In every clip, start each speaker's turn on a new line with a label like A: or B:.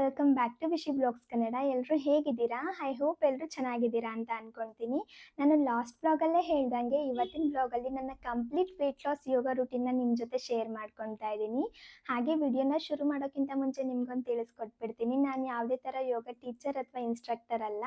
A: Welcome back to Vishi blogs Kannada ಎಲ್ಲರೂ ಹೇಗಿದ್ದೀರಾ? I hope ಎಲ್ಲರೂ ಚೆನ್ನಾಗಿದ್ದೀರಾ ಅಂತ ಅನ್ಕೊಂತೀನಿ. ನಾನು ಲಾಸ್ಟ್ ಬ್ಲಾಗಲ್ಲೇ ಹೇಳ್ದಂಗೆ ಇವತ್ತಿನ ಬ್ಲಾಗಲ್ಲಿ ನನ್ನ ಕಂಪ್ಲೀಟ್ ವೆಯ್ಟ್ ಲಾಸ್ ಯೋಗ ರೂಟೀನ್ನ ನಿಮ್ಮ ಜೊತೆ ಶೇರ್ ಮಾಡ್ಕೊತಾ ಇದ್ದೀನಿ. ಹಾಗೆ ವಿಡಿಯೋನ ಶುರು ಮಾಡೋಕ್ಕಿಂತ ಮುಂಚೆ ನಿಮ್ಗೊಂದು ತಿಳಿಸ್ಕೊಟ್ಬಿಡ್ತೀನಿ. ನಾನು ಯಾವುದೇ ಥರ ಯೋಗ ಟೀಚರ್ ಅಥವಾ ಇನ್ಸ್ಟ್ರಕ್ಟರ್ ಅಲ್ಲ.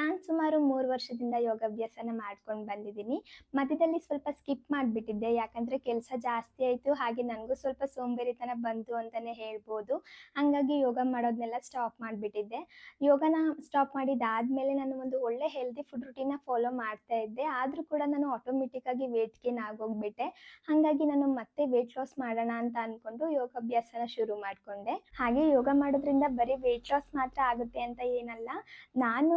A: ನಾನು ಸುಮಾರು ಮೂರು ವರ್ಷದಿಂದ ಯೋಗಾಭ್ಯಾಸನ ಮಾಡ್ಕೊಂಡು ಬಂದಿದ್ದೀನಿ. ಮಧ್ಯದಲ್ಲಿ ಸ್ವಲ್ಪ ಸ್ಕಿಪ್ ಮಾಡಿಬಿಟ್ಟಿದ್ದೆ. ಯಾಕಂದರೆ ಕೆಲಸ ಜಾಸ್ತಿ ಆಯಿತು. ಹಾಗೆ ನನಗೂ ಸ್ವಲ್ಪ ಸೋಂಬೇರಿತನ ಬಂತು ಅಂತಲೇ ಹೇಳ್ಬೋದು. ಹಂಗಾಗಿ ಯೋಗ ಮಾಡೋದನ್ನೆಲ್ಲ ಸ್ಟಾಪ್ ಮಾಡಿಬಿಟ್ಟಿದ್ದೆ. ಯೋಗನ ಸ್ಟಾಪ್ ಮಾಡಿದಾದ್ಮೇಲೆ ನಾನು ಒಂದು ಒಳ್ಳೆ ಹೆಲ್ದಿ ಫುಡ್ ರುಟೀನ ಫಾಲೋ ಮಾಡ್ತಾ ಇದ್ದೆ. ಆದರೂ ಕೂಡ ನಾನು ಆಟೋಮೆಟಿಕ್ಕಾಗಿ ವೇಟ್ ಗೇನ್ ಆಗೋಗ್ಬಿಟ್ಟೆ. ಹಾಗಾಗಿ ನಾನು ಮತ್ತೆ ವೇಟ್ ಲಾಸ್ ಮಾಡೋಣ ಅಂತ ಅಂದ್ಕೊಂಡು ಯೋಗಾಭ್ಯಾಸನ ಶುರು ಮಾಡಿಕೊಂಡೆ. ಹಾಗೆ ಯೋಗ ಮಾಡೋದ್ರಿಂದ ಬರೀ ವೇಟ್ ಲಾಸ್ ಮಾತ್ರ ಆಗುತ್ತೆ ಅಂತ ಏನಲ್ಲ. ನಾನು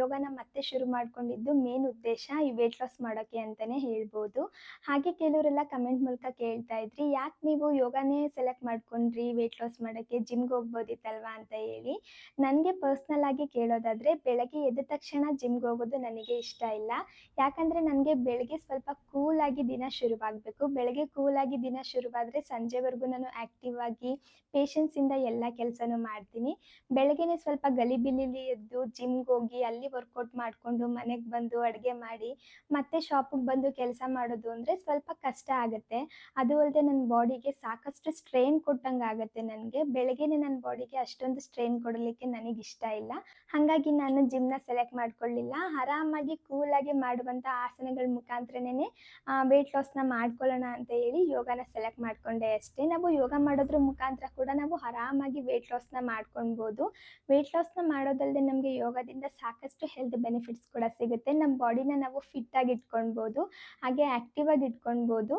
A: ಯೋಗನ ಮತ್ತೆ ಶುರು ಮಾಡ್ಕೊಂಡಿದ್ದು ಮೇನ್ ಉದ್ದೇಶ ಈ ವೇಟ್ ಲಾಸ್ ಮಾಡೋಕ್ಕೆ ಅಂತಲೇ ಹೇಳ್ಬೋದು. ಹಾಗೆ ಕೆಲವರೆಲ್ಲ ಕಮೆಂಟ್ ಮೂಲಕ ಕೇಳ್ತಾ ಇದ್ರಿ. ಯಾಕೆ ನೀವು ಯೋಗನೇ ಸೆಲೆಕ್ಟ್ ಮಾಡ್ಕೊಂಡ್ರಿ ವೇಟ್ ಲಾಸ್ ಮಾಡೋಕ್ಕೆ ಜಿಮ್ಗೆ ಹೋಗ್ಬೋದಿತ್ತಲ್ವಾ ಹೇಳಿ ನನಗೆ ಪರ್ಸ್ನಲ್ ಆಗಿ ಕೇಳೋದಾದರೆ ಬೆಳಗ್ಗೆ ಎದ್ದ ತಕ್ಷಣ ಜಿಮ್ಗೆ ಹೋಗೋದು ನನಗೆ ಇಷ್ಟ ಇಲ್ಲ. ಯಾಕಂದರೆ ನನಗೆ ಬೆಳಗ್ಗೆ ಸ್ವಲ್ಪ ಕೂಲಾಗಿ ದಿನ ಶುರುವಾಗಬೇಕು. ಬೆಳಗ್ಗೆ ಕೂಲಾಗಿ ದಿನ ಶುರುವಾದರೆ ಸಂಜೆವರೆಗೂ ನಾನು ಆ್ಯಕ್ಟಿವ್ ಆಗಿ ಪೇಷನ್ಸಿಂದ ಎಲ್ಲ ಕೆಲಸನೂ ಮಾಡ್ತೀನಿ. ಬೆಳಗ್ಗೆನೇ ಸ್ವಲ್ಪ ಗಲಿಬಿಲಿಲಿ ಎದ್ದು ಜಿಮ್ಗೆ ಹೋಗಿ ಅಲ್ಲಿ ವರ್ಕೌಟ್ ಮಾಡಿಕೊಂಡು ಮನೆಗೆ ಬಂದು ಅಡುಗೆ ಮಾಡಿ ಮತ್ತೆ ಶಾಪಿಗೆ ಬಂದು ಕೆಲಸ ಮಾಡೋದು ಅಂದರೆ ಸ್ವಲ್ಪ ಕಷ್ಟ ಆಗುತ್ತೆ. ಅದು ಅಲ್ಲದೆ ನನ್ನ ಬಾಡಿಗೆ ಸಾಕಷ್ಟು ಸ್ಟ್ರೈನ್ ಕೊಟ್ಟಂಗೆ ಆಗುತ್ತೆ ನನಗೆ. ಬೆಳಗ್ಗೆನೇ ನನ್ನ ಬಾಡಿಗೆ ಅಷ್ಟೊಂದು ಸ್ಟ್ರೈನ್ ಕೊಡಲಿಕ್ಕೆ ನನಗೆ ಇಷ್ಟ ಇಲ್ಲ. ಹಾಗಾಗಿ ನಾನು ಜಿಮ್ನ ಸೆಲೆಕ್ಟ್ ಮಾಡ್ಕೊಳ್ಳಿಲ್ಲ ಆರಾಮಾಗಿ ಕೂಲಾಗಿ ಮಾಡುವಂಥ ಆಸನಗಳ ಮುಖಾಂತರನೇ ವೆಯ್ಟ್ ಲಾಸ್ನ ಮಾಡ್ಕೊಳ್ಳೋಣ ಅಂತ ಹೇಳಿ ಯೋಗನ ಸೆಲೆಕ್ಟ್ ಮಾಡಿಕೊಂಡೆ ಅಷ್ಟೇ. ನಾವು ಯೋಗ ಮಾಡೋದ್ರ ಮುಖಾಂತರ ಕೂಡ ನಾವು ಆರಾಮಾಗಿ ವೆಯ್ಟ್ ಲಾಸ್ನ ಮಾಡ್ಕೊಳ್ಬೋದು. ವೆಯ್ಟ್ ಲಾಸ್ನ ಮಾಡೋದಲ್ಲದೆ ನಮಗೆ ಯೋಗದಿಂದ ಸಾಕಷ್ಟು ಹೆಲ್ತ್ ಬೆನಿಫಿಟ್ಸ್ ಕೂಡ ಸಿಗುತ್ತೆ. ನಮ್ಮ ಬಾಡಿನ ನಾವು ಫಿಟ್ಟಾಗಿ ಇಟ್ಕೊಳ್ಬೋದು, ಹಾಗೆ ಆ್ಯಕ್ಟಿವ್ ಆಗಿ ಇಟ್ಕೊಳ್ಬೋದು.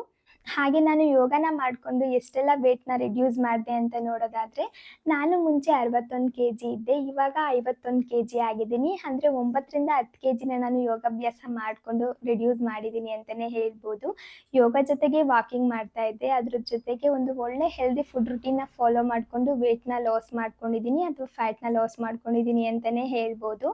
A: ಹಾಗೆ ನಾನು ಯೋಗನ ಮಾಡಿಕೊಂಡು ಎಷ್ಟೆಲ್ಲ ವೇಟ್ನ ರೆಡ್ಯೂಸ್ ಮಾಡಿದೆ ಅಂತ ನೋಡೋದಾದರೆ, ನಾನು ಮುಂಚೆ ಅರವತ್ತೊಂದು ಕೆ ಜಿ ಇದ್ದೆ, ಇವಾಗ ಐವತ್ತೊಂದು ಕೆ ಜಿ ಆಗಿದ್ದೀನಿ. ಅಂದರೆ ಒಂಬತ್ತರಿಂದ ಹತ್ತು ಕೆ ಜಿನ ನಾನು ಯೋಗಾಭ್ಯಾಸ ಮಾಡಿಕೊಂಡು ರೆಡ್ಯೂಸ್ ಮಾಡಿದ್ದೀನಿ ಅಂತಲೇ ಹೇಳ್ಬೋದು. ಯೋಗ ಜೊತೆಗೆ ವಾಕಿಂಗ್ ಮಾಡ್ತಾ ಇದ್ದೆ. ಅದ್ರ ಜೊತೆಗೆ ಒಂದು ಒಳ್ಳೆ ಹೆಲ್ದಿ ಫುಡ್ ರುಟೀನ್ನ ಫಾಲೋ ಮಾಡಿಕೊಂಡು ವೇಟ್ನ ಲಾಸ್ ಮಾಡ್ಕೊಂಡಿದ್ದೀನಿ, ಅಥವಾ ಫ್ಯಾಟ್ನ ಲಾಸ್ ಮಾಡ್ಕೊಂಡಿದ್ದೀನಿ ಅಂತಲೇ ಹೇಳ್ಬೋದು.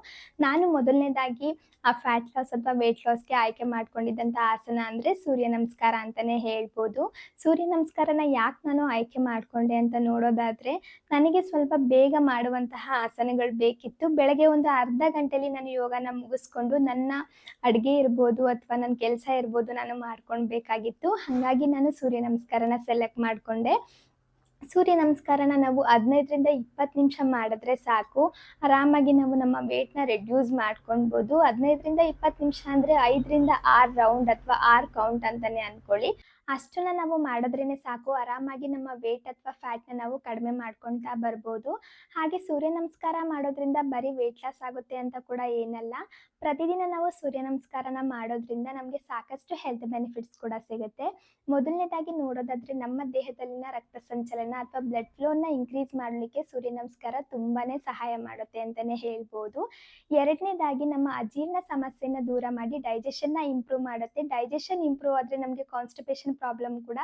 A: ನಾನು ಮೊದಲನೇದಾಗಿ ಆ ಫ್ಯಾಟ್ ಲಾಸ್ ಅಥವಾ ವೇಟ್ ಲಾಸ್ಗೆ ಆಯ್ಕೆ ಮಾಡ್ಕೊಂಡಿದ್ದಂಥ ಆಸನ ಅಂದರೆ ಸೂರ್ಯ ನಮಸ್ಕಾರ ಅಂತಲೇ ಹೇಳ್ಬೋದು. ಸೂರ್ಯ ನಮಸ್ಕಾರನ ಯಾಕೆ ನಾನು ಆಯ್ಕೆ ಮಾಡಿಕೊಂಡೆ ಅಂತ ನೋಡೋದಾದರೆ, ನನಗೆ ಸ್ವಲ್ಪ ಬೇಗ ಮಾಡುವಂತಹ ಆಸನಗಳು ಬೇಕಿತ್ತು. ಬೆಳಗ್ಗೆ ಒಂದು ಅರ್ಧ ಗಂಟೆಲಿ ನಾನು ಯೋಗನ ಮುಗಿಸ್ಕೊಂಡು ನನ್ನ ಅಡುಗೆ ಇರ್ಬೋದು ಅಥವಾ ನನ್ನ ಕೆಲಸ ಇರ್ಬೋದು ನಾನು ಮಾಡ್ಕೊಳ್ಬೇಕಾಗಿತ್ತು. ಹಾಗಾಗಿ ನಾನು ಸೂರ್ಯ ನಮಸ್ಕಾರನ ಸೆಲೆಕ್ಟ್ ಮಾಡಿಕೊಂಡೆ. ಸೂರ್ಯ ನಮಸ್ಕಾರನ ನಾವು ಹದಿನೈದರಿಂದ ಇಪ್ಪತ್ತು ನಿಮಿಷ ಮಾಡಿದ್ರೆ ಸಾಕು. ಆರಾಮಾಗಿ ನಾವು ನಮ್ಮ ವೇಟ್ನ ರೆಡ್ಯೂಸ್ ಮಾಡ್ಕೊಳ್ಬೋದು. ಹದಿನೈದರಿಂದ ಇಪ್ಪತ್ತು ನಿಮಿಷ ಅಂದರೆ ಐದರಿಂದ ಆರು ರೌಂಡ್ ಅಥವಾ ಆರು ಕೌಂಟ್ ಅಂತಲೇ ಅಂದ್ಕೊಳ್ಳಿ ಅಷ್ಟನ್ನ ನಾವು ಮಾಡಿದ್ರೇ ಸಾಕು. ಆರಾಮಾಗಿ ನಮ್ಮ ವೇಟ್ ಅಥವಾ ಫ್ಯಾಟ್ನ ನಾವು ಕಡಿಮೆ ಮಾಡ್ಕೊಳ್ತಾ ಬರ್ಬೋದು. ಹಾಗೆ ಸೂರ್ಯ ನಮಸ್ಕಾರ ಮಾಡೋದ್ರಿಂದ ಬರೀ ವೇಟ್ ಲಾಸ್ ಆಗುತ್ತೆ ಅಂತ ಕೂಡ ಏನಲ್ಲ. ಪ್ರತಿದಿನ ನಾವು ಸೂರ್ಯ ನಮಸ್ಕಾರನ ಮಾಡೋದ್ರಿಂದ ನಮಗೆ ಸಾಕಷ್ಟು ಹೆಲ್ತ್ ಬೆನಿಫಿಟ್ಸ್ ಕೂಡ ಸಿಗುತ್ತೆ. ಮೊದಲನೇದಾಗಿ ನೋಡೋದಾದ್ರೆ ನಮ್ಮ ದೇಹದಲ್ಲಿನ ರಕ್ತ ಸಂಚಲನ ಅಥವಾ ಬ್ಲಡ್ ಫ್ಲೋನ ಇನ್ಕ್ರೀಸ್ ಮಾಡಲಿಕ್ಕೆ ಸೂರ್ಯ ನಮಸ್ಕಾರ ತುಂಬಾ ಸಹಾಯ ಮಾಡುತ್ತೆ ಅಂತಲೇ ಹೇಳ್ಬೋದು. ಎರಡನೇದಾಗಿ ನಮ್ಮ ಅಜೀರ್ಣ ಸಮಸ್ಯೆನ ದೂರ ಮಾಡಿ ಡೈಜೆಷನ್ನ ಇಂಪ್ರೂವ್ ಮಾಡುತ್ತೆ. ಡೈಜೆಷನ್ ಇಂಪ್ರೂವ್ ಆದರೆ ನಮಗೆ ಕಾನ್ಸ್ಟಿಪೇಷನ್ ಪ್ರಾಬ್ಲಮ್ ಕೂಡ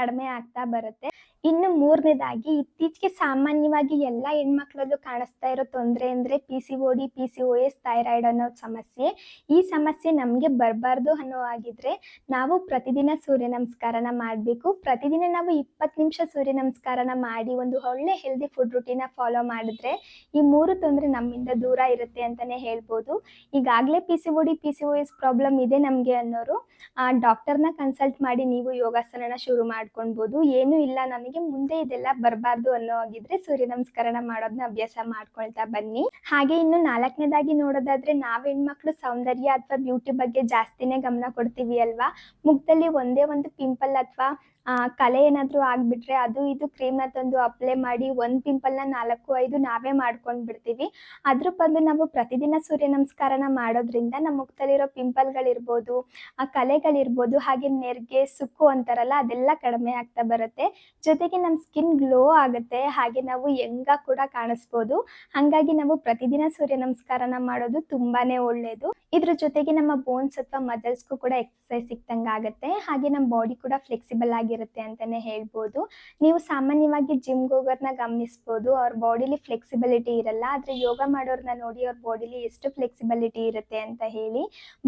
A: ಕಡಿಮೆ ಆಗ್ತಾ ಬರುತ್ತೆ. ಇನ್ನು ಮೂರನೇದಾಗಿ ಇತ್ತೀಚೆಗೆ ಸಾಮಾನ್ಯವಾಗಿ ಎಲ್ಲ ಹೆಣ್ಮಕ್ಳಲ್ಲೂ ಕಾಣಿಸ್ತಾ ಇರೋ ತೊಂದರೆ ಅಂದರೆ P C O D P C O S thyroid ಅನ್ನೋ ಸಮಸ್ಯೆ. ಈ ಸಮಸ್ಯೆ ನಮಗೆ ಬರಬಾರ್ದು ಅನ್ನೋ ಆಗಿದ್ರೆ ನಾವು ಪ್ರತಿದಿನ ಸೂರ್ಯ ನಮಸ್ಕಾರನ ಮಾಡಬೇಕು. ಪ್ರತಿದಿನ ನಾವು ಇಪ್ಪತ್ತು ನಿಮಿಷ ಸೂರ್ಯ ನಮಸ್ಕಾರನ ಮಾಡಿ ಒಂದು ಒಳ್ಳೆ ಹೆಲ್ದಿ ಫುಡ್ ರುಟೀನ ಫಾಲೋ ಮಾಡಿದ್ರೆ ಈ ಮೂರು ತೊಂದರೆ ನಮ್ಮಿಂದ ದೂರ ಇರುತ್ತೆ ಅಂತಾನೆ ಹೇಳ್ಬೋದು. ಈಗಾಗಲೇ P C O D P C O S problem ಇದೆ ನಮಗೆ ಅನ್ನೋರು, ಆ ಡಾಕ್ಟರ್ನ ಕನ್ಸಲ್ಟ್ ಮಾಡಿ ನೀವು ಯೋಗಾಸನನ ಶುರು ಮಾಡ್ಕೊಳ್ಬೋದು. ಏನೂ ಇಲ್ಲ ನನಗೆ ಮುಂದೆ ಇದೆಲ್ಲ ಬರಬಾರ್ದು ಅನ್ನೋ ಆಗಿದ್ರೆ ಸೂರ್ಯ ನಮಸ್ಕಾರನ ಮಾಡೋದನ್ನ ಅಭ್ಯಾಸ ಮಾಡ್ಕೊಳ್ತಾ ಬನ್ನಿ. ಹಾಗೆ ಇನ್ನು ನಾಲ್ಕನೇದಾಗಿ ನೋಡೋದಾದ್ರೆ ನಾವ್ ಹೆಣ್ಮಕ್ಳು ಸೌಂದರ್ಯ ಅಥವಾ ಬ್ಯೂಟಿ ಬಗ್ಗೆ ಜಾಸ್ತಿನೇ ಗಮನ ಕೊಡ್ತೀವಿ ಅಲ್ವಾ? ಮುಖದಲ್ಲಿ ಒಂದೇ ಒಂದು ಪಿಂಪಲ್ ಅಥವಾ ಕಲೆ ಏನಾದರೂ ಆಗಿಬಿಟ್ರೆ ಅದು ಇದು ಕ್ರೀಮ್ನ ತಂದು ಅಪ್ಲೈ ಮಾಡಿ ಒಂದು ಪಿಂಪಲ್ನ ನಾಲ್ಕು, ಐದು ನಾವೇ ಮಾಡ್ಕೊಂಡು ಬಿಡ್ತೀವಿ. ಅದ್ರ ಬದಲು ನಾವು ಪ್ರತಿದಿನ ಸೂರ್ಯ ನಮಸ್ಕಾರನ ಮಾಡೋದ್ರಿಂದ ನಮ್ಮ ಮುಖದಲ್ಲಿರೋ ಪಿಂಪಲ್ಗಳಿರ್ಬೋದು ಆ ಕಲೆಗಳಿರ್ಬೋದು, ಹಾಗೆ ನೆರಿಗೆ, ಸುಕ್ಕು ಅಂತಾರಲ್ಲ, ಅದೆಲ್ಲ ಕಡಿಮೆ ಆಗ್ತಾ ಬರುತ್ತೆ. ಜೊತೆಗೆ ನಮ್ಮ ಸ್ಕಿನ್ ಗ್ಲೋ ಆಗುತ್ತೆ, ಹಾಗೆ ನಾವು ಯಂಗ ಕೂಡ ಕಾಣಿಸ್ಬೋದು. ಹಾಗಾಗಿ ನಾವು ಪ್ರತಿದಿನ ಸೂರ್ಯ ನಮಸ್ಕಾರನ ಮಾಡೋದು ತುಂಬಾನೇ ಒಳ್ಳೆಯದು ಇದ್ರ ಜೊತೆಗೆ ನಮ್ಮ ಬೋನ್ಸ್ ಅಥವಾ ಮದಲ್ಸ್ ಕೂಡ ಎಕ್ಸಸೈಸ್ ಸಿಕ್ತಂಗೆ ಆಗುತ್ತೆ ಹಾಗೆ ನಮ್ಮ ಬಾಡಿ ಕೂಡ ಫ್ಲೆಕ್ಸಿಬಲ್ ಆಗಿರುತ್ತೆ ಅಂತಾನೆ ಹೇಳ್ಬೋದು. ನೀವು ಸಾಮಾನ್ಯವಾಗಿ ಜಿಮ್ಗೆ ಹೋಗೋರ್ನ ಗಮನಿಸ್ಬೋದು. ಅವ್ರ ಬಾಡಿಲಿ ಫ್ಲೆಕ್ಸಿಬಿಲಿಟಿ ಇರಲ್ಲ. ಆದ್ರೆ ಯೋಗ ಮಾಡೋರ್ನ ನೋಡಿ ಅವ್ರ ಬಾಡಿಲಿ ಎಷ್ಟು ಫ್ಲೆಕ್ಸಿಬಿಲಿಟಿ ಇರುತ್ತೆ ಅಂತ ಹೇಳಿ.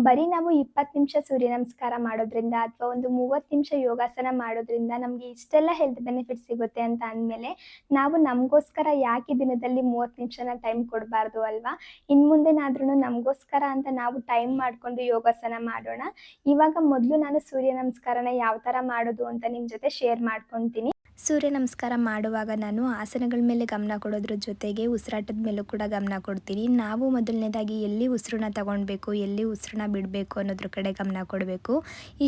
A: ಬರೀ ನಾವು ಇಪ್ಪತ್ತು ನಿಮಿಷ ಸೂರ್ಯ ನಮಸ್ಕಾರ ಮಾಡೋದ್ರಿಂದ ಅಥವಾ ಒಂದು ಮೂವತ್ತು ನಿಮಿಷ ಯೋಗಾಸನ ಮಾಡೋದ್ರಿಂದ ನಮಗೆ ಇಷ್ಟೆಲ್ಲ ಹೆಲ್ತ್ ಬೆನಿಫಿಟ್ ಸಿಗುತ್ತೆ ಅಂತ ಅಂದಮೇಲೆ ನಾವು ನಮಗೋಸ್ಕರ ಯಾಕೆ ದಿನದಲ್ಲಿ ಮೂವತ್ತು ನಿಮಿಷನ ಟೈಮ್ ಕೊಡಬಾರ್ದು ಅಲ್ವಾ? ಇನ್ನು ಮುಂದೆನಾದ್ರೂ ನಮಗೋಸ್ಕರ ಅಂತ ನಾವು ಟೈಮ್ ಮಾಡಿಕೊಂಡು ಯೋಗಾಸನ ಮಾಡೋಣ. ಇವಾಗ ಮೊದಲು ನಾನು ಸೂರ್ಯ ನಮಸ್ಕಾರನ ಯಾವ ಥರ ಮಾಡೋದು ಅಂತ ನಿಮ್ಮ ಜೊತೆ ಶೇರ್ ಮಾಡ್ಕೊತೀನಿ.
B: ಸೂರ್ಯ ನಮಸ್ಕಾರ ಮಾಡುವಾಗ ನಾನು ಆಸನಗಳ ಮೇಲೆ ಗಮನ ಕೊಡೋದ್ರ ಜೊತೆಗೆ ಉಸಿರಾಟದ ಮೇಲೂ ಕೂಡ ಗಮನ ಕೊಡ್ತೀನಿ. ನಾವು ಮೊದಲನೇದಾಗಿ ಎಲ್ಲಿ ಉಸಿರನ್ನ ತಗೊಳ್ಬೇಕು ಎಲ್ಲಿ ಉಸಿರನ್ನ ಬಿಡಬೇಕು ಅನ್ನೋದ್ರ ಕಡೆ ಗಮನ ಕೊಡಬೇಕು.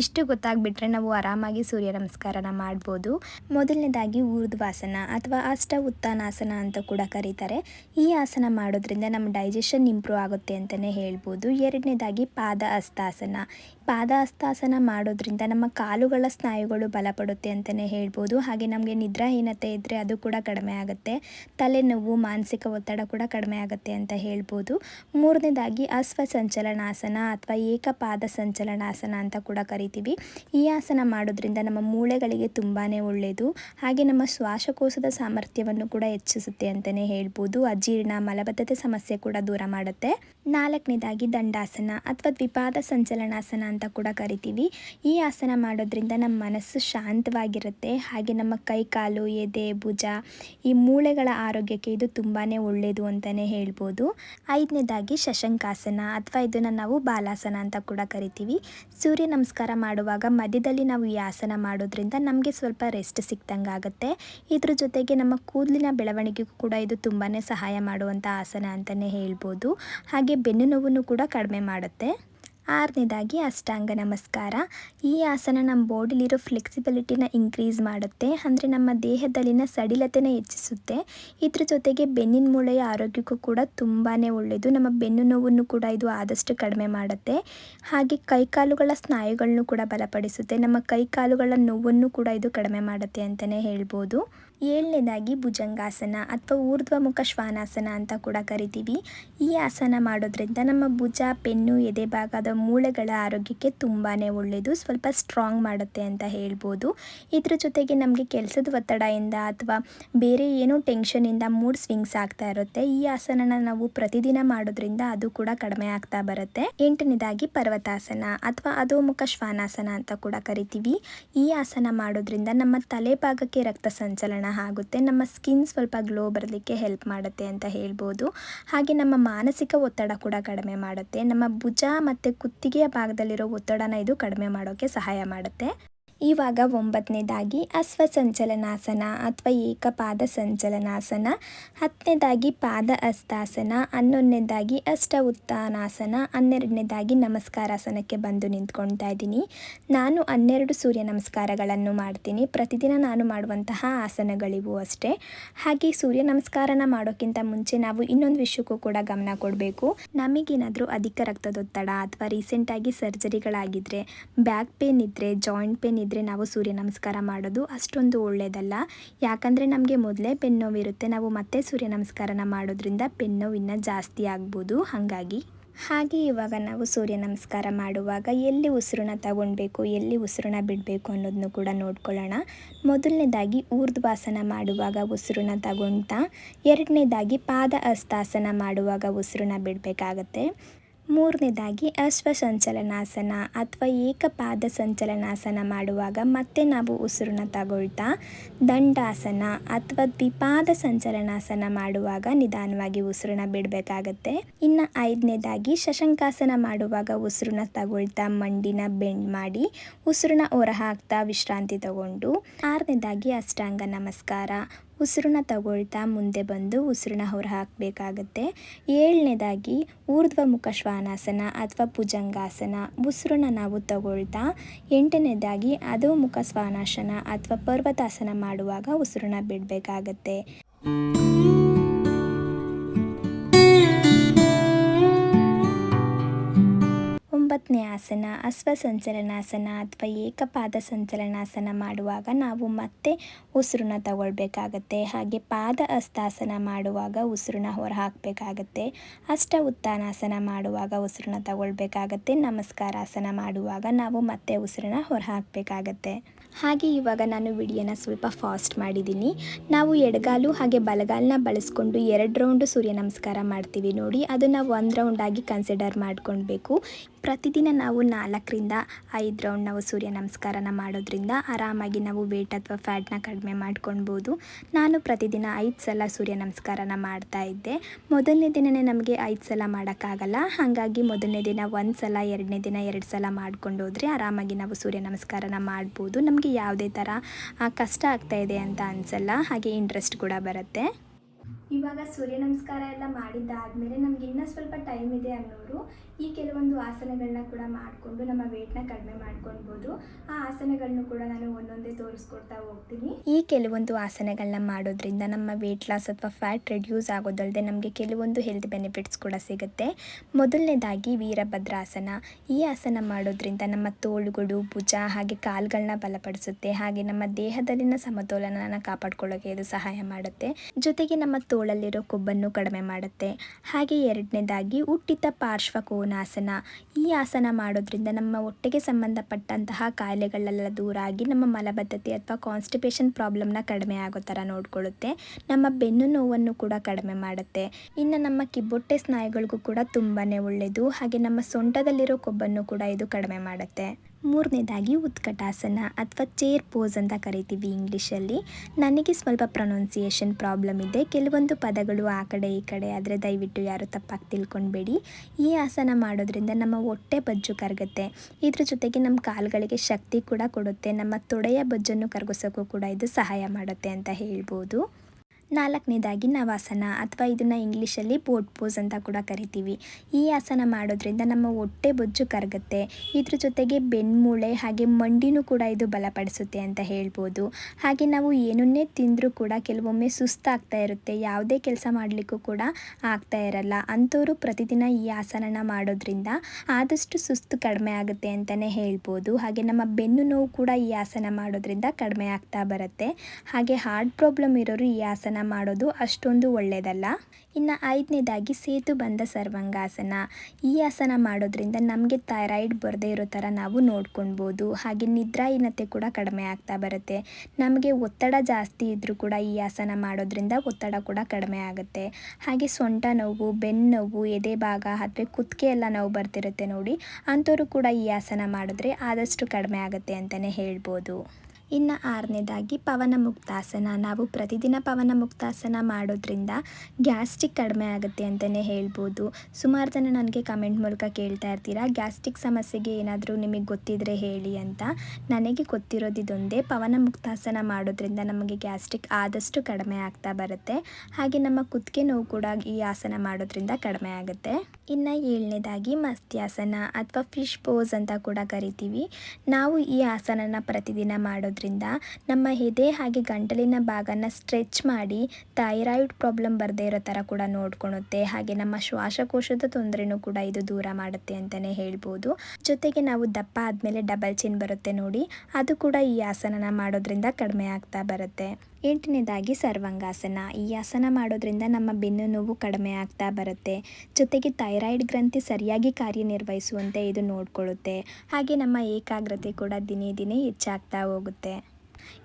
B: ಇಷ್ಟು ಗೊತ್ತಾಗ್ಬಿಟ್ರೆ ನಾವು ಆರಾಮಾಗಿ ಸೂರ್ಯ ನಮಸ್ಕಾರನ ಮಾಡ್ಬೋದು. ಮೊದಲನೇದಾಗಿ ಊರ್ಧ್ವಾಸನ ಅಥವಾ ಅಷ್ಟ ಉತ್ತಾನಾಸನ ಅಂತ ಕೂಡ ಕರೀತಾರೆ. ಈ ಆಸನ ಮಾಡೋದ್ರಿಂದ ನಮ್ಮ ಡೈಜೆಷನ್ ಇಂಪ್ರೂವ್ ಆಗುತ್ತೆ ಅಂತಲೇ ಹೇಳ್ಬೋದು. ಎರಡನೇದಾಗಿ ಪಾದ ಹಸ್ತಾಸನ ಪಾದ ಹಸ್ತಾಸನ ಮಾಡೋದ್ರಿಂದ ನಮ್ಮ ಕಾಲುಗಳ ಸ್ನಾಯುಗಳು ಬಲಪಡುತ್ತೆ ಅಂತಲೇ ಹೇಳ್ಬೋದು. ಹಾಗೆ ನಮಗೆ ನಿದ್ರಾಹೀನತೆ ಇದ್ದರೆ ಅದು ಕೂಡ ಕಡಿಮೆ ಆಗುತ್ತೆ. ತಲೆನೋವು, ಮಾನಸಿಕ ಒತ್ತಡ ಕೂಡ ಕಡಿಮೆ ಆಗುತ್ತೆ ಅಂತ ಹೇಳ್ಬೋದು. ಮೂರನೇದಾಗಿ ಅಶ್ವ ಸಂಚಲನಾಸನ ಅಥವಾ ಏಕಪಾದ ಸಂಚಲನಾಸನ ಅಂತ ಕೂಡ ಕರಿತೀವಿ. ಈ ಆಸನ ಮಾಡೋದ್ರಿಂದ ನಮ್ಮ ಮೂಳೆಗಳಿಗೆ ತುಂಬಾ ಒಳ್ಳೆಯದು ಹಾಗೆ ನಮ್ಮ ಶ್ವಾಸಕೋಶದ ಸಾಮರ್ಥ್ಯವನ್ನು ಕೂಡ ಹೆಚ್ಚಿಸುತ್ತೆ ಅಂತಲೇ ಹೇಳ್ಬೋದು. ಅಜೀರ್ಣ, ಮಲಬದ್ಧತೆ ಸಮಸ್ಯೆ ಕೂಡ ದೂರ ಮಾಡುತ್ತೆ. ನಾಲ್ಕನೇದಾಗಿ ದಂಡಾಸನ ಅಥವಾ ದ್ವಿಪಾದ ಸಂಚಲನಾಸನ ಅಂತ ಕೂಡ ಕರಿತೀವಿ. ಈ ಆಸನ ಮಾಡೋದ್ರಿಂದ ನಮ್ಮ ಮನಸ್ಸು ಶಾಂತವಾಗಿರುತ್ತೆ. ಹಾಗೆ ನಮ್ಮ ಕೈ, ಕಾಲು, ಎದೆ, ಭುಜ ಈ ಮೂಳೆಗಳ ಆರೋಗ್ಯಕ್ಕೆ ಇದು ತುಂಬಾ ಒಳ್ಳೆಯದು ಅಂತಲೇ ಹೇಳ್ಬೋದು. ಐದನೇದಾಗಿ ಶಶಂಕಾಸನ ಅಥವಾ ಇದನ್ನು ನಾವು ಬಾಲಾಸನ ಅಂತ ಕೂಡ ಕರಿತೀವಿ. ಸೂರ್ಯ ನಮಸ್ಕಾರ ಮಾಡುವಾಗ ಮಧ್ಯದಲ್ಲಿ ನಾವು ಈ ಆಸನ ಮಾಡೋದ್ರಿಂದ ನಮಗೆ ಸ್ವಲ್ಪ ರೆಸ್ಟ್ ಸಿಕ್ದಂಗೆ ಆಗುತ್ತೆ ಇದ್ರ ಜೊತೆಗೆ ನಮ್ಮ ಕೂದಲಿನ ಬೆಳವಣಿಗೆಗೂ ಕೂಡ ಇದು ತುಂಬಾ ಸಹಾಯ ಮಾಡುವಂಥ ಆಸನ ಅಂತಲೇ ಹೇಳ್ಬೋದು. ಹಾಗೆ ಬೆನ್ನು ನೋವನ್ನು ಕೂಡ ಕಡಿಮೆ ಮಾಡುತ್ತೆ. ಆರನೇದಾಗಿ ಅಷ್ಟಾಂಗ ನಮಸ್ಕಾರ. ಈ ಆಸನ ನಮ್ಮ ಬಾಡಿಲಿರೋ ಫ್ಲೆಕ್ಸಿಬಿಲಿಟಿನ ಇನ್ಕ್ರೀಸ್ ಮಾಡುತ್ತೆ. ಅಂದರೆ ನಮ್ಮ ದೇಹದಲ್ಲಿನ ಸಡಿಲತೆನ ಹೆಚ್ಚಿಸುತ್ತೆ. ಇದ್ರ ಜೊತೆಗೆ ಬೆನ್ನಿನ ಮೂಳೆಯ ಆರೋಗ್ಯಕ್ಕೂ ಕೂಡ ತುಂಬಾ ಒಳ್ಳೆಯದು ನಮ್ಮ ಬೆನ್ನು ನೋವನ್ನು ಕೂಡ ಇದು ಆದಷ್ಟು ಕಡಿಮೆ ಮಾಡುತ್ತೆ. ಹಾಗೆ ಕೈಕಾಲುಗಳ ಸ್ನಾಯುಗಳನ್ನು ಕೂಡ ಬಲಪಡಿಸುತ್ತೆ. ನಮ್ಮ ಕೈಕಾಲುಗಳ ನೋವನ್ನು ಕೂಡ ಇದು ಕಡಿಮೆ ಮಾಡುತ್ತೆ ಅಂತಲೇ ಹೇಳ್ಬೋದು. ಏಳನೇದಾಗಿ ಭುಜಂಗಾಸನ ಅಥವಾ ಊರ್ಧ್ವಮುಖ ಶ್ವಾನಾಸನ ಅಂತ ಕೂಡ ಕರಿತೀವಿ. ಈ ಆಸನ ಮಾಡೋದ್ರಿಂದ ನಮ್ಮ ಭುಜ, ಪೆನ್ನು, ಎದೆ ಭಾಗದ ಮೂಳೆಗಳ ಆರೋಗ್ಯಕ್ಕೆ ತುಂಬಾ ಒಳ್ಳೆಯದು ಸ್ವಲ್ಪ ಸ್ಟ್ರಾಂಗ್ ಮಾಡುತ್ತೆ ಅಂತ ಹೇಳ್ಬೋದು. ಇದ್ರ ಜೊತೆಗೆ ನಮಗೆ ಕೆಲಸದ ಒತ್ತಡದಿಂದ ಅಥವಾ ಬೇರೆ ಏನೋ ಟೆನ್ಷನಿಂದ ಮೂಡ್ ಸ್ವಿಂಗ್ಸ್ ಆಗ್ತಾ ಇರುತ್ತೆ. ಈ ಆಸನನ ನಾವು ಪ್ರತಿದಿನ ಮಾಡೋದ್ರಿಂದ ಅದು ಕೂಡ ಕಡಿಮೆ ಆಗ್ತಾ ಬರುತ್ತೆ. ಎಂಟನೇದಾಗಿ ಪರ್ವತಾಸನ ಅಥವಾ ಅಧೋಮುಖ ಶ್ವಾನಾಸನ ಅಂತ ಕೂಡ ಕರಿತೀವಿ. ಈ ಆಸನ ಮಾಡೋದ್ರಿಂದ ನಮ್ಮ ತಲೆ ಭಾಗಕ್ಕೆ ರಕ್ತ ಸಂಚಲನ ಆಗುತ್ತೆ. ನಮ್ಮ ಸ್ಕಿನ್ ಸ್ವಲ್ಪ ಗ್ಲೋ ಬರಲಿಕ್ಕೆ ಹೆಲ್ಪ್ ಮಾಡುತ್ತೆ ಅಂತ ಹೇಳ್ಬೋದು. ಹಾಗೆ ನಮ್ಮ ಮಾನಸಿಕ ಒತ್ತಡ ಕೂಡ ಕಡಿಮೆ ಮಾಡುತ್ತೆ. ನಮ್ಮ ಭುಜ ಮತ್ತು ಕುತ್ತಿಗೆಯ ಭಾಗದಲ್ಲಿರೋ ಒತ್ತಡನ ಇದು ಕಡಿಮೆ ಮಾಡೋಕ್ಕೆ ಸಹಾಯ ಮಾಡುತ್ತೆ. ಇವಾಗ ಒಂಬತ್ತನೇದಾಗಿ ಅಶ್ವ ಸಂಚಲನಾಸನ ಅಥವಾ ಏಕಪಾದ ಸಂಚಲನಾಸನ, ಹತ್ತನೇದಾಗಿ ಪಾದ ಹಸ್ತಾಸನ ಹನ್ನೊಂದನೇದಾಗಿ ಅಷ್ಟ ಉತ್ತಾನಾಸನ ಹನ್ನೆರಡನೇದಾಗಿ ನಮಸ್ಕಾರಾಸನಕ್ಕೆ ಬಂದು ನಿಂತ್ಕೊಳ್ತಾ ಇದ್ದೀನಿ. ನಾನು ಹನ್ನೆರಡು ಸೂರ್ಯ ನಮಸ್ಕಾರಗಳನ್ನು ಮಾಡ್ತೀನಿ. ಪ್ರತಿದಿನ ನಾನು ಮಾಡುವಂತಹ ಆಸನಗಳಿವು ಅಷ್ಟೇ. ಹಾಗೆ ಸೂರ್ಯ ನಮಸ್ಕಾರನ ಮಾಡೋಕ್ಕಿಂತ ಮುಂಚೆ ನಾವು ಇನ್ನೊಂದು ವಿಷಯಕ್ಕೂ ಕೂಡ ಗಮನ ಕೊಡಬೇಕು. ನಮಗೇನಾದರೂ ಅಧಿಕ ರಕ್ತದೊತ್ತಡ ಅಥವಾ ರೀಸೆಂಟಾಗಿ ಸರ್ಜರಿಗಳಾಗಿದ್ದರೆ ಬ್ಯಾಕ್ ಪೇನ್ ಇದ್ದರೆ ಜಾಯಿಂಟ್ ಪೇನ್ ಇದ್ದರೆ ನಾವು ಸೂರ್ಯ ನಮಸ್ಕಾರ ಮಾಡೋದು ಅಷ್ಟೊಂದು ಒಳ್ಳೆಯದಲ್ಲ ಯಾಕಂದರೆ ನಮಗೆ ಮೊದಲೇ ಬೆನ್ನೋವಿರುತ್ತೆ ನಾವು ಮತ್ತೆ ಸೂರ್ಯ ನಮಸ್ಕಾರನ ಮಾಡೋದ್ರಿಂದ ಬೆನ್ನೋವು ಇನ್ನೂ ಜಾಸ್ತಿ ಆಗ್ಬೋದು. ಹಾಗಾಗಿ. ಹಾಗೆ ಇವಾಗ ನಾವು ಸೂರ್ಯ ನಮಸ್ಕಾರ ಮಾಡುವಾಗ ಎಲ್ಲಿ ಉಸಿರನ್ನ ತಗೊಳ್ಬೇಕು ಎಲ್ಲಿ ಉಸಿರನ್ನ ಬಿಡಬೇಕು ಅನ್ನೋದನ್ನು ಕೂಡ ನೋಡ್ಕೊಳ್ಳೋಣ. ಮೊದಲನೇದಾಗಿ ಊರ್ಧ್ವಾಸನ ಮಾಡುವಾಗ ಉಸಿರನ್ನ ತಗೊಳ್ತಾ ಎರಡನೇದಾಗಿ ಪಾದ ಅಸ್ತಾಸನ ಮಾಡುವಾಗ ಉಸಿರನ್ನ ಬಿಡಬೇಕಾಗತ್ತೆ. ಮೂರನೇದಾಗಿ ಅಶ್ವಸಂಚಲನಾಸನ ಅಥವಾ ಏಕಪಾದ ಸಂಚಲನಾಸನ ಮಾಡುವಾಗ ಮತ್ತೆ ನಾವು ಉಸಿರನ್ನ ತಗೊಳ್ತಾ ದಂಡಾಸನ ಅಥವಾ ದ್ವಿಪಾದ ಸಂಚಲನಾಸನ ಮಾಡುವಾಗ ನಿಧಾನವಾಗಿ ಉಸಿರನ್ನ ಬಿಡಬೇಕಾಗತ್ತೆ. ಇನ್ನು ಐದನೇದಾಗಿ ಶಶಂಕಾಸನ ಮಾಡುವಾಗ ಉಸಿರನ್ನ ತಗೊಳ್ತಾ ಮಂಡಿನ ಬೆಂಡ್ ಮಾಡಿ ಉಸಿರನ್ನ ಹೊರ ಹಾಕ್ತಾ ವಿಶ್ರಾಂತಿ ತಗೊಂಡು. ಆರನೇದಾಗಿ ಅಷ್ಟಾಂಗ ನಮಸ್ಕಾರ ಉಸಿರನ್ನ ತಗೊಳ್ತಾ ಮುಂದೆ ಬಂದು ಉಸಿರನ್ನ ಹೊರ ಹಾಕಬೇಕಾಗುತ್ತೆ. ಏಳನೇದಾಗಿ ಊರ್ಧ್ವಮುಖ ಶ್ವಾನಾಸನ ಅಥವಾ ಭುಜಂಗಾಸನ, ಉಸಿರನ್ನ ನಾವು ತಗೊಳ್ತಾ ಎಂಟನೇದಾಗಿ ಅಧೋಮುಖ ಶ್ವಾನಾಸನ ಅಥವಾ ಪರ್ವತಾಸನ ಮಾಡುವಾಗ ಉಸಿರನ್ನ ಬಿಡಬೇಕಾಗತ್ತೆ. ಒಂಬತ್ತನೇ ಅಶ್ವಸಂಚಲನಾಸನ ಅಶ್ವ ಸಂಚಲನಾಸನ ಅಥವಾ ಏಕಪಾದ ಸಂಚಲನಾಸನ ಮಾಡುವಾಗ ನಾವು ಮತ್ತೆ ಉಸಿರನ್ನ ತಗೊಳ್ಬೇಕಾಗತ್ತೆ. ಹಾಗೆ ಪಾದ ಅಸ್ತಾಸನ ಮಾಡುವಾಗ ಉಸಿರನ್ನ ಹೊರ ಹಾಕಬೇಕಾಗತ್ತೆ ಅಷ್ಟ ಉತ್ಥಾನಾಸನ ಮಾಡುವಾಗ ಉಸಿರನ್ನ ತಗೊಳ್ಬೇಕಾಗತ್ತೆ. ನಮಸ್ಕಾರಾಸನ ಮಾಡುವಾಗ ನಾವು ಮತ್ತೆ ಉಸಿರನ್ನ ಹೊರ ಹಾಕಬೇಕಾಗತ್ತೆ ಹಾಗೆ ಇವಾಗ ನಾನು ವಿಡಿಯೋನ ಸ್ವಲ್ಪ ಫಾಸ್ಟ್ ಮಾಡಿದ್ದೀನಿ. ನಾವು ಎಡಗಾಲು ಹಾಗೆ ಬಲಗಾಲನ್ನ ಬಳಸ್ಕೊಂಡು ಎರಡು ರೌಂಡು ಸೂರ್ಯ ನಮಸ್ಕಾರ ಮಾಡ್ತೀವಿ ನೋಡಿ. ಅದನ್ನು ಒಂದು ರೌಂಡಾಗಿ ಕನ್ಸಿಡರ್ ಮಾಡ್ಕೊಳ್ಬೇಕು. ಪ್ರತಿದಿನ ನಾವು ನಾಲ್ಕರಿಂದ ಐದು ರೌಂಡ್ ನಾವು ಸೂರ್ಯ ನಮಸ್ಕಾರನ ಮಾಡೋದ್ರಿಂದ ಆರಾಮಾಗಿ ನಾವು ವೇಟ್ ಅಥವಾ ಫ್ಯಾಟ್ನ ಕಡಿಮೆ ಮಾಡ್ಕೊಳ್ಬೋದು. ನಾನು ಪ್ರತಿದಿನ ಐದು ಸಲ ಸೂರ್ಯ ನಮಸ್ಕಾರನ ಮಾಡ್ತಾ ಇದ್ದೆ. ಮೊದಲನೇ ದಿನವೇ ನಮಗೆ ಐದು ಸಲ ಮಾಡೋಕ್ಕಾಗಲ್ಲ. ಹಾಗಾಗಿ ಮೊದಲನೇ ದಿನ ಒಂದು ಸಲ, ಎರಡನೇ ದಿನ ಎರಡು ಸಲ ಮಾಡ್ಕೊಂಡು ಹೋದರೆ ಆರಾಮಾಗಿ ನಾವು ಸೂರ್ಯ ನಮಸ್ಕಾರನ ಮಾಡ್ಬೋದು. ನಮಗೆ ಯಾವುದೇ ಥರ ಕಷ್ಟ ಆಗ್ತಾ ಇದೆ ಅಂತ ಅನಿಸಲ್ಲ ಹಾಗೆ ಇಂಟ್ರೆಸ್ಟ್ ಕೂಡ ಬರುತ್ತೆ.
A: ಇವಾಗ ಸೂರ್ಯ ನಮಸ್ಕಾರ ಎಲ್ಲ ಮಾಡಿದ್ದಾದಮೇಲೆ ನಮ್ಗೆ ಇನ್ನೂ ಸ್ವಲ್ಪ ಟೈಮ್ ಇದೆ ಅನ್ನೋರು ಈ ಕೆಲವೊಂದು ಆಸನಗಳನ್ನ ಕೂಡ ಮಾಡಿಕೊಂಡು ನಮ್ಮ ವೇಟ್ನ ಕಡಿಮೆ ಮಾಡ್ಕೊಳ್ಬೋದು. ಆ ಆಸನಗಳನ್ನು ಕೂಡ ನಾನು ಒಂದೊಂದೇ ತೋರಿಸ್ಕೊಡ್ತಾ ಹೋಗ್ತೀನಿ.
B: ಈ ಕೆಲವೊಂದು ಆಸನಗಳನ್ನ ಮಾಡೋದ್ರಿಂದ ನಮ್ಮ ವೇಟ್ ಲಾಸ್ ಅಥವಾ ಫ್ಯಾಟ್ ರೆಡ್ಯೂಸ್ ಆಗೋದಲ್ಲದೆ ನಮಗೆ ಕೆಲವೊಂದು ಹೆಲ್ತ್ ಬೆನಿಫಿಟ್ಸ್ ಕೂಡ ಸಿಗುತ್ತೆ. ಮೊದಲನೇದಾಗಿ ವೀರಭದ್ರಾಸನ. ಈ ಆಸನ ಮಾಡೋದ್ರಿಂದ ನಮ್ಮ ತೋಳುಗಳು, ಭುಜ ಹಾಗೆ ಕಾಲುಗಳನ್ನ ಬಲಪಡಿಸುತ್ತೆ. ಹಾಗೆ ನಮ್ಮ ದೇಹದಲ್ಲಿನ ಸಮತೋಲನನ ಕಾಪಾಡ್ಕೊಳ್ಳೋಕೆ ಇದು ಸಹಾಯ ಮಾಡುತ್ತೆ. ಜೊತೆಗೆ ನಮ್ಮ ತೋಳಲ್ಲಿರೋ ಕೊಬ್ಬನ್ನು ಕಡಿಮೆ ಮಾಡುತ್ತೆ. ಹಾಗೆ ಎರಡನೇದಾಗಿ ಹುಟ್ಟಿತ ಪಾರ್ಶ್ವಕೋನಾಸನ. ಈ ಆಸನ ಮಾಡೋದ್ರಿಂದ ನಮ್ಮ ಹೊಟ್ಟೆಗೆ ಸಂಬಂಧಪಟ್ಟಂತಹ ಕಾಯಿಲೆಗಳೆಲ್ಲ ದೂರ ಆಗಿ ನಮ್ಮ ಮಲಬದ್ಧತೆ ಅಥವಾ ಕಾನ್ಸ್ಟಿಪೇಷನ್ ಪ್ರಾಬ್ಲಮ್ನ ಕಡಿಮೆ ಆಗೋ ಥರ ನೋಡ್ಕೊಳ್ಳುತ್ತೆ. ನಮ್ಮ ಬೆನ್ನು ನೋವನ್ನು ಕೂಡ ಕಡಿಮೆ ಮಾಡುತ್ತೆ. ಇನ್ನು ನಮ್ಮ ಕಿಬ್ಬೊಟ್ಟೆ ಸ್ನಾಯುಗಳಿಗೂ ಕೂಡ ತುಂಬಾ ಒಳ್ಳೆಯದು ಹಾಗೆ ನಮ್ಮ ಸೊಂಟದಲ್ಲಿರೋ ಕೊಬ್ಬನ್ನು ಕೂಡ ಇದು ಕಡಿಮೆ ಮಾಡುತ್ತೆ. ಮೂರನೇದಾಗಿ ಉತ್ಕಟಾಸನ ಅಥವಾ ಚೇರ್ ಪೋಸ್ ಅಂತ ಕರಿತೀವಿ ಇಂಗ್ಲೀಷಲ್ಲಿ. ನನಗೆ ಸ್ವಲ್ಪ ಪ್ರೊನೌನ್ಸಿಯೇಷನ್ ಪ್ರಾಬ್ಲಮ್ ಇದೆ. ಕೆಲವೊಂದು ಪದಗಳು ಆ ಕಡೆ ಈ ಕಡೆ, ಆದರೆ ದಯವಿಟ್ಟು ಯಾರು ತಪ್ಪಾಗಿ ತಿಳ್ಕೊಳ್ಬೇಡಿ. ಈ ಆಸನ ಮಾಡೋದ್ರಿಂದ ನಮ್ಮ ಹೊಟ್ಟೆ ಬಜ್ಜು ಕರಗುತ್ತೆ. ಇದ್ರ ಜೊತೆಗೆ ನಮ್ಮ ಕಾಲುಗಳಿಗೆ ಶಕ್ತಿ ಕೂಡ ಕೊಡುತ್ತೆ. ನಮ್ಮ ತೊಡೆಯ ಬಜ್ಜನ್ನು ಕರಗಿಸೋಕ್ಕೂ ಕೂಡ ಇದು ಸಹಾಯ ಮಾಡುತ್ತೆ ಅಂತ ಹೇಳ್ಬೋದು. ನಾಲ್ಕನೇದಾಗಿ ನವಾಸನ ಅಥವಾ ಇದನ್ನು ಇಂಗ್ಲೀಷಲ್ಲಿ ಬೋಟ್ ಪೋಸ್ ಅಂತ ಕೂಡ ಕರಿತೀವಿ. ಈ ಆಸನ ಮಾಡೋದ್ರಿಂದ ನಮ್ಮ ಹೊಟ್ಟೆ ಬೊಜ್ಜು ಕರಗುತ್ತೆ. ಇದ್ರ ಜೊತೆಗೆ ಬೆನ್ಮೂಳೆ ಹಾಗೆ ಮಂಡಿನೂ ಕೂಡ ಇದು ಬಲಪಡಿಸುತ್ತೆ ಅಂತ ಹೇಳ್ಬೋದು. ಹಾಗೆ ನಾವು ಏನನ್ನೇ ತಿಂದರೂ ಕೂಡ ಕೆಲವೊಮ್ಮೆ ಸುಸ್ತಾಗ್ತಾ ಇರುತ್ತೆ. ಯಾವುದೇ ಕೆಲಸ ಮಾಡಲಿಕ್ಕೂ ಕೂಡ ಆಗ್ತಾ ಇರಲ್ಲ. ಅಂಥವರು ಪ್ರತಿದಿನ ಈ ಆಸನನ ಮಾಡೋದ್ರಿಂದ ಆದಷ್ಟು ಸುಸ್ತು ಕಡಿಮೆ ಆಗುತ್ತೆ ಅಂತಲೇ ಹೇಳ್ಬೋದು. ಹಾಗೆ ನಮ್ಮ ಬೆನ್ನು ನೋವು ಕೂಡ ಈ ಆಸನ ಮಾಡೋದ್ರಿಂದ ಕಡಿಮೆ ಆಗ್ತಾ ಬರುತ್ತೆ. ಹಾಗೆ ಹಾರ್ಟ್ ಪ್ರಾಬ್ಲಮ್ ಇರೋರು ಈ ಆಸನ ಮಾಡೋದು ಅಷ್ಟೊಂದು ಒಳ್ಳೆಯದಲ್ಲ ಇನ್ನು ಐದನೇದಾಗಿ ಸೇತು ಬಂದ ಸರ್ವಾಂಗಾಸನ. ಈ ಆಸನ ಮಾಡೋದ್ರಿಂದ ನಮಗೆ ಥೈರಾಯ್ಡ್ ಬರದೇ ಇರೋ ಥರ ನಾವು ನೋಡ್ಕೊಳ್ಬೋದು ಹಾಗೆ ನಿದ್ರಾಹೀನತೆ ಕೂಡ ಕಡಿಮೆ ಆಗ್ತಾ ಬರುತ್ತೆ. ನಮಗೆ ಒತ್ತಡ ಜಾಸ್ತಿ ಇದ್ದರೂ ಕೂಡ ಈ ಆಸನ ಮಾಡೋದ್ರಿಂದ ಒತ್ತಡ ಕೂಡ ಕಡಿಮೆ ಆಗುತ್ತೆ. ಹಾಗೆ ಸೊಂಟ ನೋವು, ಬೆನ್ನು ನೋವು, ಎದೆ ಭಾಗ ಅಥವಾ ಕುತ್ತಿಗೆ ಎಲ್ಲ ನೋವು ಬರ್ತಿರುತ್ತೆ ನೋಡಿ. ಅಂಥವರು ಕೂಡ ಈ ಆಸನ ಮಾಡಿದ್ರೆ ಆದಷ್ಟು ಕಡಿಮೆ ಆಗುತ್ತೆ ಅಂತಲೇ ಹೇಳ್ಬೋದು. ಇನ್ನು ಆರನೇದಾಗಿ ಪವನ ಮುಕ್ತಾಸನ ನಾವು ಪ್ರತಿದಿನ ಪವನ ಮುಕ್ತಾಸನ ಮಾಡೋದ್ರಿಂದ ಗ್ಯಾಸ್ಟ್ರಿಕ್ ಕಡಿಮೆ ಆಗುತ್ತೆ ಅಂತಲೇ ಹೇಳ್ಬೋದು. ಸುಮಾರು ಜನ ನನಗೆ ಕಮೆಂಟ್ ಮೂಲಕ ಕೇಳ್ತಾ ಇರ್ತೀರಾ, ಗ್ಯಾಸ್ಟ್ರಿಕ್ ಸಮಸ್ಯೆಗೆ ಏನಾದರೂ ನಿಮಗೆ ಗೊತ್ತಿದ್ರೆ ಹೇಳಿ ಅಂತ. ನನಗೆ ಗೊತ್ತಿರೋದು ಇದೊಂದೇ ಪವನ ಮುಕ್ತಾಸನ ಮಾಡೋದ್ರಿಂದ ನಮಗೆ ಗ್ಯಾಸ್ಟ್ರಿಕ್ ಆದಷ್ಟು ಕಡಿಮೆ ಆಗ್ತಾ ಬರುತ್ತೆ. ಹಾಗೆ ನಮ್ಮ ಕುತ್ತಿಗೆ ನೋವು ಕೂಡ ಈ ಆಸನ ಮಾಡೋದ್ರಿಂದ ಕಡಿಮೆ ಆಗುತ್ತೆ. ಇನ್ನು ಏಳನೇದಾಗಿ ಮಸ್ತ್ಯಾಸನ ಅಥವಾ ಫಿಶ್ ಪೋಸ್ ಅಂತ ಕೂಡ ಕರಿತೀವಿ. ನಾವು ಈ ಆಸನನ ಪ್ರತಿದಿನ ಮಾಡೋದ್ರಿಂದ ನಮ್ಮ ಎದೆ ಹಾಗೆ ಗಂಟಲಿನ ಭಾಗನ ಸ್ಟ್ರೆಚ್ ಮಾಡಿ ಥೈರಾಯ್ಡ್ ಪ್ರಾಬ್ಲಮ್ ಬರದೇ ಇರೋ ಥರ ಕೂಡ ನೋಡ್ಕೊಳುತ್ತೆ ಹಾಗೆ ನಮ್ಮ ಶ್ವಾಸಕೋಶದ ತೊಂದರೆನೂ ಕೂಡ ಇದು ದೂರ ಮಾಡುತ್ತೆ ಅಂತಲೇ ಹೇಳ್ಬೋದು. ಜೊತೆಗೆ ನಾವು ದಪ್ಪ ಆದಮೇಲೆ ಡಬಲ್ ಚಿನ್ ಬರುತ್ತೆ ನೋಡಿ. ಅದು ಕೂಡ ಈ ಆಸನನ ಮಾಡೋದ್ರಿಂದ ಕಡಿಮೆ ಆಗ್ತಾ ಬರುತ್ತೆ. ಎಂಟನೇದಾಗಿ ಸರ್ವಾಂಗಾಸನ. ಈ ಆಸನ ಮಾಡೋದ್ರಿಂದ ನಮ್ಮ ಬೆನ್ನು ನೋವು ಕಡಿಮೆ ಆಗ್ತಾ ಬರುತ್ತೆ. ಜೊತೆಗೆ ಥೈರಾಯ್ಡ್ ಗ್ರಂಥಿ ಸರಿಯಾಗಿ ಕಾರ್ಯನಿರ್ವಹಿಸುವಂತೆ ಇದು ನೋಡಿಕೊಳ್ಳುತ್ತೆ. ಹಾಗೆ ನಮ್ಮ ಏಕಾಗ್ರತೆ ಕೂಡ ದಿನೇ ದಿನೇ ಹೆಚ್ಚಾಗ್ತಾ ಹೋಗುತ್ತೆ.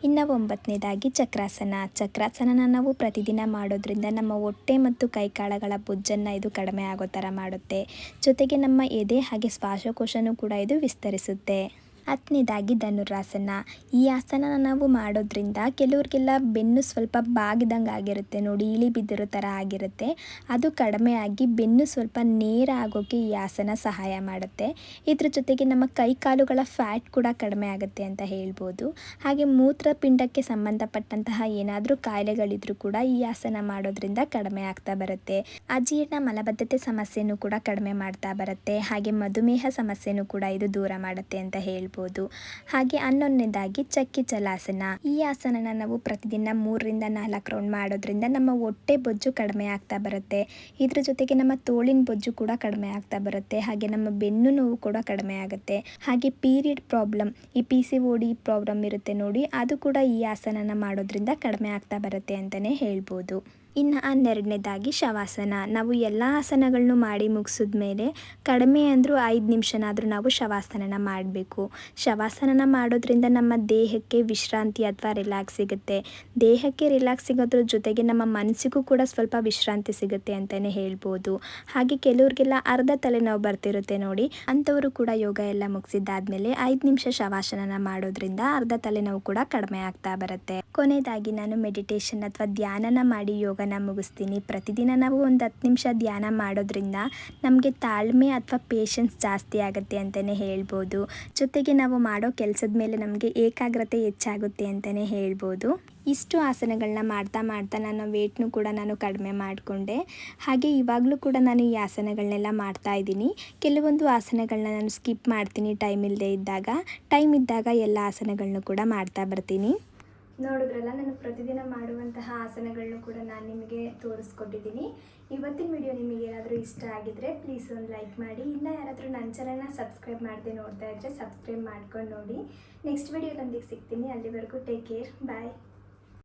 B: ಇನ್ನು ಒಂಬತ್ತನೇದಾಗಿ ಚಕ್ರಾಸನ. ಚಕ್ರಾಸನನ ನಾವು ಪ್ರತಿದಿನ ಮಾಡೋದ್ರಿಂದ ನಮ್ಮ ಹೊಟ್ಟೆ ಮತ್ತು ಕೈಕಾಳಗಳ ಬೊಜ್ಜನ್ನು ಇದು ಕಡಿಮೆ ಆಗೋ ಥರ ಮಾಡುತ್ತೆ. ಜೊತೆಗೆ ನಮ್ಮ ಎದೆ ಹಾಗೆ ಶ್ವಾಸಕೋಶನೂ ಕೂಡ ಇದು ವಿಸ್ತರಿಸುತ್ತೆ. ಹತ್ತನೇದಾಗಿ ಧನುರಾಸನ. ಈ ಆಸನನ ನಾವು ಮಾಡೋದ್ರಿಂದ ಕೆಲವ್ರಿಗೆಲ್ಲ ಬೆನ್ನು ಸ್ವಲ್ಪ ಬಾಗಿದಂಗೆ ಆಗಿರುತ್ತೆ. ನೋಡಿ, ಇಳಿ ಬಿದ್ದಿರೋ ಥರ ಆಗಿರುತ್ತೆ. ಅದು ಕಡಿಮೆ ಆಗಿ ಬೆನ್ನು ಸ್ವಲ್ಪ ನೇರ ಆಗೋಕ್ಕೆ ಈ ಆಸನ ಸಹಾಯ ಮಾಡುತ್ತೆ. ಇದ್ರ ಜೊತೆಗೆ ನಮ್ಮ ಕೈ ಕಾಲುಗಳ ಫ್ಯಾಟ್ ಕೂಡ ಕಡಿಮೆ ಆಗುತ್ತೆ ಅಂತ ಹೇಳ್ಬೋದು. ಹಾಗೆ ಮೂತ್ರಪಿಂಡಕ್ಕೆ ಸಂಬಂಧಪಟ್ಟಂತಹ ಏನಾದರೂ ಕಾಯಿಲೆಗಳಿದ್ರೂ ಕೂಡ ಈ ಆಸನ ಮಾಡೋದ್ರಿಂದ ಕಡಿಮೆ ಆಗ್ತಾ ಬರುತ್ತೆ. ಅಜೀರ್ಣ ಮಲಬದ್ಧತೆ ಸಮಸ್ಯೆಯನ್ನು ಕೂಡ ಕಡಿಮೆ ಮಾಡ್ತಾ ಬರುತ್ತೆ. ಹಾಗೆ ಮಧುಮೇಹ ಸಮಸ್ಯೆನೂ ಕೂಡ ಇದು ದೂರ ಮಾಡುತ್ತೆ ಅಂತ ಹೇಳ್ಬೋದು. ಹಾಗೆ ಹನ್ನೊಂದನೇದಾಗಿ ಚಕ್ಕಿ ಚಲಾಸನ ಈ ಆಸನನ ನಾವು ಪ್ರತಿದಿನ ಮೂರರಿಂದ ನಾಲ್ಕು ರೌಂಡ್ ಮಾಡೋದ್ರಿಂದ ನಮ್ಮ ಹೊಟ್ಟೆ ಬೊಜ್ಜು ಕಡಿಮೆ ಆಗ್ತಾ ಬರುತ್ತೆ. ಇದ್ರ ಜೊತೆಗೆ ನಮ್ಮ ತೋಳಿನ ಬೊಜ್ಜು ಕೂಡ ಕಡಿಮೆ ಆಗ್ತಾ ಬರುತ್ತೆ. ಹಾಗೆ ನಮ್ಮ ಬೆನ್ನು ನೋವು ಕೂಡ ಕಡಿಮೆ ಆಗುತ್ತೆ. ಹಾಗೆ ಪೀರಿಯಡ್ ಪ್ರಾಬ್ಲಮ್, ಈ P C O D problem ಇರುತ್ತೆ ನೋಡಿ, ಅದು ಕೂಡ ಈ ಆಸನನ ಮಾಡೋದ್ರಿಂದ ಕಡಿಮೆ ಆಗ್ತಾ ಬರುತ್ತೆ ಅಂತಲೇ ಹೇಳ್ಬೋದು. ಇನ್ನು ಹನ್ನೆರಡನೇದಾಗಿ ಶವಾಸನ. ನಾವು ಎಲ್ಲ ಆಸನಗಳನ್ನು ಮಾಡಿ ಮುಗಿಸಿದ ಮೇಲೆ ಕಡಿಮೆ ಅಂದರೂ ಐದು ನಿಮಿಷನಾದರೂ ನಾವು ಶವಾಸನನ ಮಾಡಬೇಕು. ಶವಾಸನನ ಮಾಡೋದ್ರಿಂದ ನಮ್ಮ ದೇಹಕ್ಕೆ ವಿಶ್ರಾಂತಿ ಅಥವಾ ರಿಲ್ಯಾಕ್ಸ್ ಸಿಗುತ್ತೆ. ದೇಹಕ್ಕೆ ರಿಲ್ಯಾಕ್ಸ್ ಸಿಗೋದ್ರ ಜೊತೆಗೆ ನಮ್ಮ ಮನಸ್ಸಿಗೂ ಕೂಡ ಸ್ವಲ್ಪ ವಿಶ್ರಾಂತಿ ಸಿಗುತ್ತೆ ಅಂತಲೇ ಹೇಳ್ಬೋದು. ಹಾಗೆ ಕೆಲವ್ರಿಗೆಲ್ಲ ಅರ್ಧ ತಲೆನೋವು ಬರ್ತಿರುತ್ತೆ ನೋಡಿ. ಅಂಥವರು ಕೂಡ ಯೋಗ ಎಲ್ಲ ಮುಗಿಸಿದ್ದಾದ್ಮೇಲೆ ಐದು ನಿಮಿಷ ಶವಾಸನನ ಮಾಡೋದ್ರಿಂದ ಅರ್ಧ ತಲೆನೋವು ಕೂಡ ಕಡಿಮೆ ಆಗ್ತಾ ಬರುತ್ತೆ. ಕೊನೆಯದಾಗಿ ನಾನು ಮೆಡಿಟೇಷನ್ ಅಥವಾ ಧ್ಯಾನನ ಮಾಡಿ ಯೋಗನ ಮುಗಿಸ್ತೀನಿ. ಪ್ರತಿದಿನ ನಾವು ಒಂದು ಹತ್ತು ನಿಮಿಷ ಧ್ಯಾನ ಮಾಡೋದ್ರಿಂದ ನಮಗೆ ತಾಳ್ಮೆ ಅಥವಾ ಪೇಷನ್ಸ್ ಜಾಸ್ತಿ ಆಗುತ್ತೆ ಅಂತಲೇ ಹೇಳ್ಬೋದು. ಜೊತೆಗೆ ನಾವು ಮಾಡೋ ಕೆಲಸದ ಮೇಲೆ ನಮಗೆ ಏಕಾಗ್ರತೆ ಹೆಚ್ಚಾಗುತ್ತೆ ಅಂತಲೇ ಹೇಳ್ಬೋದು. ಇಷ್ಟು ಆಸನಗಳನ್ನ ಮಾಡ್ತಾ ಮಾಡ್ತಾ ನಾನು ವೇಟ್ನು ಕೂಡ ನಾನು ಕಡಿಮೆ ಮಾಡಿಕೊಂಡೆ. ಹಾಗೆ ಇವಾಗಲೂ ಕೂಡ ನಾನು ಈ ಆಸನಗಳನ್ನೆಲ್ಲ ಮಾಡ್ತಾ ಇದ್ದೀನಿ. ಕೆಲವೊಂದು ಆಸನಗಳನ್ನ ನಾನು ಸ್ಕಿಪ್ ಮಾಡ್ತೀನಿ ಟೈಮ್ ಇಲ್ಲದೆ ಇದ್ದಾಗ. ಟೈಮ್ ಇದ್ದಾಗ ಎಲ್ಲ ಆಸನಗಳನ್ನೂ ಕೂಡ ಮಾಡ್ತಾ ಬರ್ತೀನಿ.
A: ನೋಡಿದ್ರಲ್ಲ, ನಾನು ಪ್ರತಿದಿನ ಮಾಡುವಂತಹ ಆಸನಗಳನ್ನು ಕೂಡ ನಾನು ನಿಮಗೆ ತೋರಿಸ್ಕೊಟ್ಟಿದ್ದೀನಿ. ಇವತ್ತಿನ ವಿಡಿಯೋ ನಿಮಗೆ ಏನಾದರೂ ಇಷ್ಟ ಆಗಿದ್ರೆ ಪ್ಲೀಸ್ ಒಂದು ಲೈಕ್ ಮಾಡಿ. ಇನ್ನು ಯಾರಾದರೂ ನನ್ನ ಚಾನಲ್ನ ಸಬ್ಸ್ಕ್ರೈಬ್ ಮಾಡಿದೆ ನೋಡ್ತಾ ಇದ್ದರೆ ಸಬ್ಸ್ಕ್ರೈಬ್ ಮಾಡ್ಕೊಂಡು ನೋಡಿ. ನೆಕ್ಸ್ಟ್ ವಿಡಿಯೋದೊಂದಿಗೆ ಸಿಗ್ತೀನಿ. ಅಲ್ಲಿವರೆಗೂ ಟೇಕ್ ಕೇರ್ ಬಾಯ್